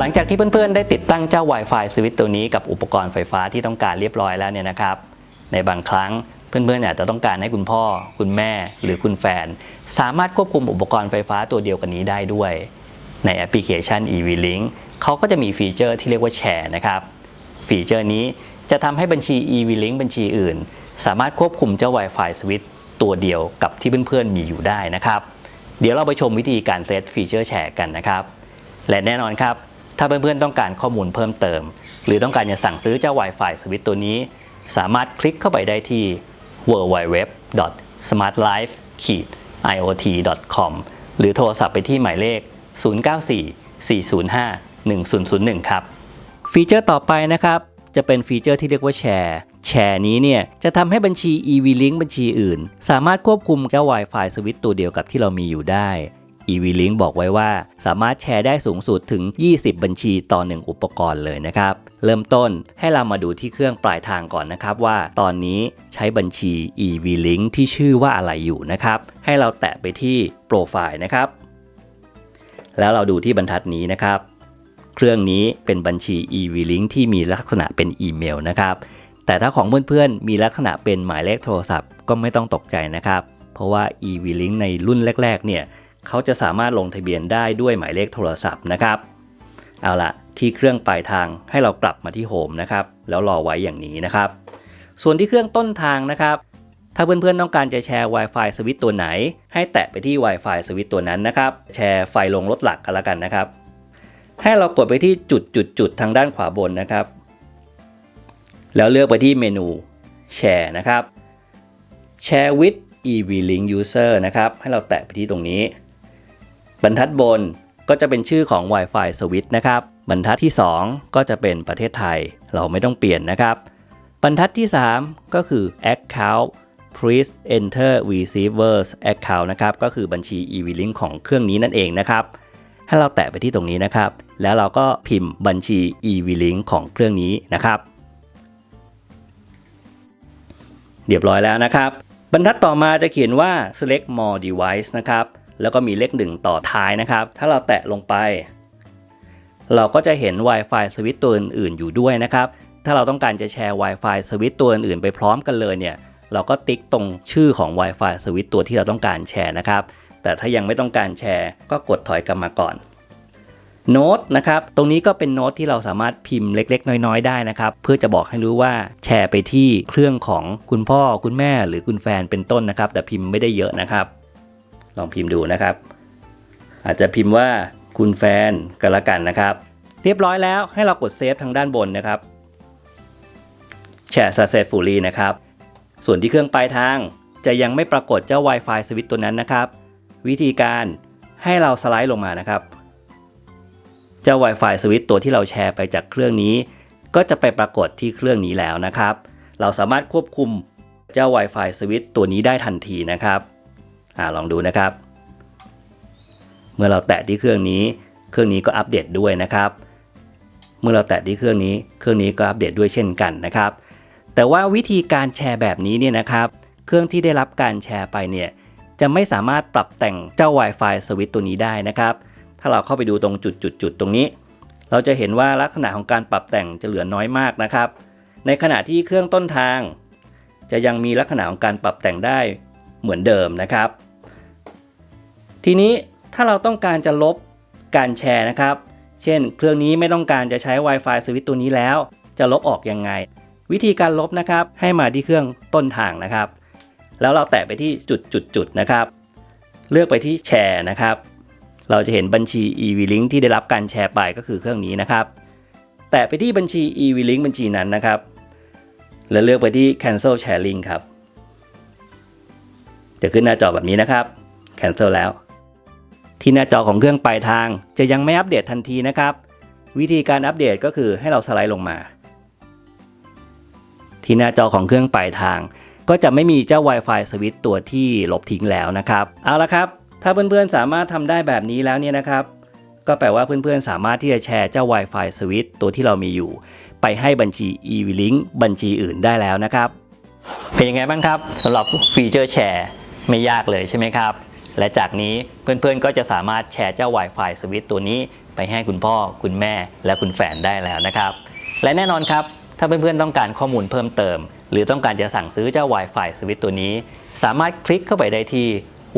หลังจากที่เพื่อนๆ ได้ติดตั้งเจ้า Wi-Fi สวิตตัวนี้กับอุปกรณ์ไฟฟ้าที่ต้องการเรียบร้อยแล้วเนี่ยนะครับ ในบางครั้งเพื่อนๆอาจจะต้องการให้คุณพ่อ คุณแม่ หรือคุณแฟน สามารถควบคุมอุปกรณ์ไฟฟ้าตัวเดียวกันนี้ได้ด้วย ในแอปพลิเคชัน EV-Link เขาก็จะมีฟีเจอร์ที่เรียกว่าแชร์นะครับฟีเจอร์นี้จะทำให้บัญชี EV-Link บัญชีอื่น สามารถควบคุมเจ้า Wi-Fi สวิตตัวเดียวกับที่เพื่อนๆมีอยู่ได้นะครับ เดี๋ยวเราไปชมวิธีการเซตฟีเจอร์แชร์กันนะครับ และแน่นอนครับ ถ้าเพื่อนๆต้องการข้อมูลเพิ่มเติม หรือต้องการจะสั่งซื้อเจ้า Wi-Fi สวิตตัวนี้ สามารถคลิกเข้าไปได้ที่ www.smartlife-iot.com หรือโทรศัพท์ไปที่หมายเลข 094-405-1001 ครับ ฟีเจอร์ต่อไปนะครับจะเป็นฟีเจอร์ที่เรียกว่าแชร์แชร์นี้เนี่ยจะทำให้บัญชี EV-Link บัญชีอื่น สามารถควบคุมเจ้า Wi-Fi สวิตตัวเดียวกับที่เรามีอยู่ได้ EV-Link บอกไว้ว่า สามารถแชร์ได้สูงสุดถึง 20 บัญชีต่อ 1 อุปกรณ์เลยนะครับ เริ่มต้นให้เรามาดูที่เครื่องปลายทางก่อนนะครับว่าตอนนี้ใช้บัญชี EV-Link ที่ชื่อว่าอะไรอยู่นะครับ ให้เราแตะไปที่โปรไฟล์นะครับ แล้วเราดูที่บรรทัดนี้นะครับ เครื่องนี้เป็นบัญชี EV-Link ที่มีลักษณะเป็นอีเมลนะครับแต่ถ้าของเพื่อนๆ มีลักษณะเป็นหมายเลขโทรศัพท์ก็ไม่ต้องตกใจนะครับ เพราะว่า EV-Link ในรุ่นแรก ๆ เนี่ย เขาจะสามารถลงทะเบียนได้ด้วยหมายเลขโทรศัพท์นะครับ เอาละที่เครื่องปลายทางให้เรากลับมาที่โฮมนะครับ แล้วรอไว้อย่างนี้นะครับ ส่วนที่เครื่องต้นทางนะครับ ถ้าเพื่อนๆต้องการจะแชร์ Wi-Fi สวิตตัวไหน ให้แตะไปที่ Wi-Fi สวิตตัวนั้นนะครับ แชร์ไฟลงรถหลักกันล้วกันนะครับ ให้เรากดไปที่จุดจุดจุดทางด้านขวาบนนะครับ แล้วเลือกไปที่เมนูแชร์นะครับ Share with EV-Link User นะครับ ให้เราแตะไปที่ตรงนี้ บรรทัดบนก็จะเป็นชื่อของ Wi-Fi Switch นะครับ บรรทัดที่ 2 ก็จะเป็นประเทศไทย เราไม่ต้องเปลี่ยนนะครับ บรรทัดที่ 3 ก็คือ Account please enter receiver's account นะครับ ก็คือบัญชี EV-Link ของเครื่องนี้นั่นเองนะครับ ให้เราแตะไปที่ตรงนี้นะครับ แล้วเราก็พิมพ์บัญชี EV-Link ของเครื่องนี้นะครับ เรียบร้อยแล้วนะครับ บรรทัดต่อมาจะเขียนว่า select more device นะครับ แล้วก็มีเลขหนึ่งต่อท้ายนะครับ ถ้าเราแตะลงไป เราก็จะเห็น Wi-Fi สวิตตัวอื่นๆอยู่ด้วยนะครับ ถ้าเราต้องการจะแชร์ Wi-Fi สวิตตัวอื่นๆไปพร้อมกันเลยเนี่ย เราก็ติ๊กตรงชื่อของ Wi-Fi สวิตตัวที่เราต้องการแชร์นะครับ แต่ถ้ายังไม่ต้องการแชร์ ก็กดถอยกลับมาก่อนโน้ตนะครับ ตรงนี้ก็เป็นโน้ตที่เราสามารถพิมพ์เล็ก ๆ น้อย ๆ ได้นะครับ เพื่อจะบอกให้รู้ว่าแชร์ไปที่เครื่องของคุณพ่อคุณแม่หรือคุณแฟนเป็นต้นนะครับ แต่พิมพ์ไม่ได้เยอะนะครับ ลองพิมพ์ดูนะครับ อาจจะพิมพ์ว่าคุณแฟนกันละกันนะครับ เรียบร้อยแล้วให้เรากดเซฟทางด้านบนนะครับแชร์ successfully นะครับ ส่วนที่เครื่องปลายทางจะยังไม่ปรากฏเจ้า Wi-Fi สวิตตัวนั้นนะครับ วิธีการให้เราสไลด์ลงมานะครับ เจ้า Wi-Fi สวิตตัวที่เราแชร์ไปจากเครื่องนี้ ก็จะไปปรากฏที่เครื่องนี้แล้วนะครับ เราสามารถควบคุมเจ้า Wi-Fi สวิตตัวนี้ได้ทันทีนะครับ อลองดูนะครับ เมื่อเราแตะที่เครื่องนี้ เครื่องนี้ก็อัปเดตด้วยนะครับ เมื่อเราแตะที่เครื่องนี้ เครื่องนี้ก็อัปเดตด้วยเช่นกันนะครับ แต่ว่าวิธีการแชร์แบบนี้เนี่ยนะครับ เครื่องที่ได้รับการแชร์ไปเนี่ยจะไม่สามารถปรับแต่งเจ้า Wi-Fi สวิตตัวนี้ได้นะครับ ถ้าเราเข้าไปดูตรงจุดจุดจุดตรงนี้ เราจะเห็นว่าลักษณะของการปรับแต่งจะเหลือน้อยมากนะครับ ในขณะที่เครื่องต้นทาง จะยังมีลักษณะของการปรับแต่งได้เหมือนเดิมนะครับ ทีนี้ถ้าเราต้องการจะลบการแชร์นะครับ เช่น เครื่องนี้ไม่ต้องการจะใช้ Wi-Fi สวิตตัวนี้แล้ว จะลบออกยังไง วิธีการลบนะครับ ให้มาที่เครื่องต้นทางนะครับ แล้วเราแตะไปที่จุดจุดจุดนะครับ เลือกไปที่แชร์นะครับ เราจะเห็นบัญชี EV-Link ที่ได้รับการแชร์ไปก็คือเครื่องนี้นะครับ แตะไปที่บัญชี EV-Link บัญชีนั้นนะครับ แล้วเลือกไปที่ cancel sharing ครับ จะขึ้นหน้าจอแบบนี้นะครับ cancel แล้ว ที่หน้าจอของเครื่องปลายทาง จะยังไม่อัปเดตทันทีนะครับ วิธีการอัปเดตก็คือให้เราสไลด์ลงมา ที่หน้าจอของเครื่องปลายทาง ก็จะไม่มีเจ้า Wi-Fi สวิตตัวที่ลบทิ้งแล้วนะครับ เอาละครับ ถ้าเพื่อนๆสามารถทำได้แบบนี้แล้วเนี่ยนะครับ ก็แปลว่าเพื่อนๆสามารถที่จะแชร์เจ้า Wi-Fi สวิตตัวที่เรามีอยู่ ไปให้บัญชี EV-Link บัญชีอื่นได้แล้วนะครับ เป็นยังไงบ้างครับสำหรับฟีเจอร์แชร์ไม่ยากเลยใช่ไหมครับ และจากนี้เพื่อนๆก็จะสามารถแชร์เจ้า Wi-Fi สวิตตัวนี้ไปให้คุณพ่อ คุณแม่ และคุณแฟนได้แล้วนะครับ และแน่นอนครับ ถ้าเพื่อนๆต้องการข้อมูลเพิ่มเติม หรือต้องการจะสั่งซื้อเจ้า Wi-Fi สวิตตัวนี้ สามารถคลิกเข้าไปได้ที่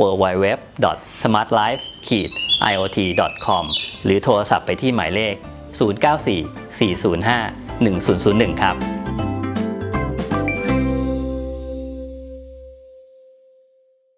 www.smartlife-iot.com หรือโทรศัพท์ไปที่หมายเลข 094 405 1001 ครับ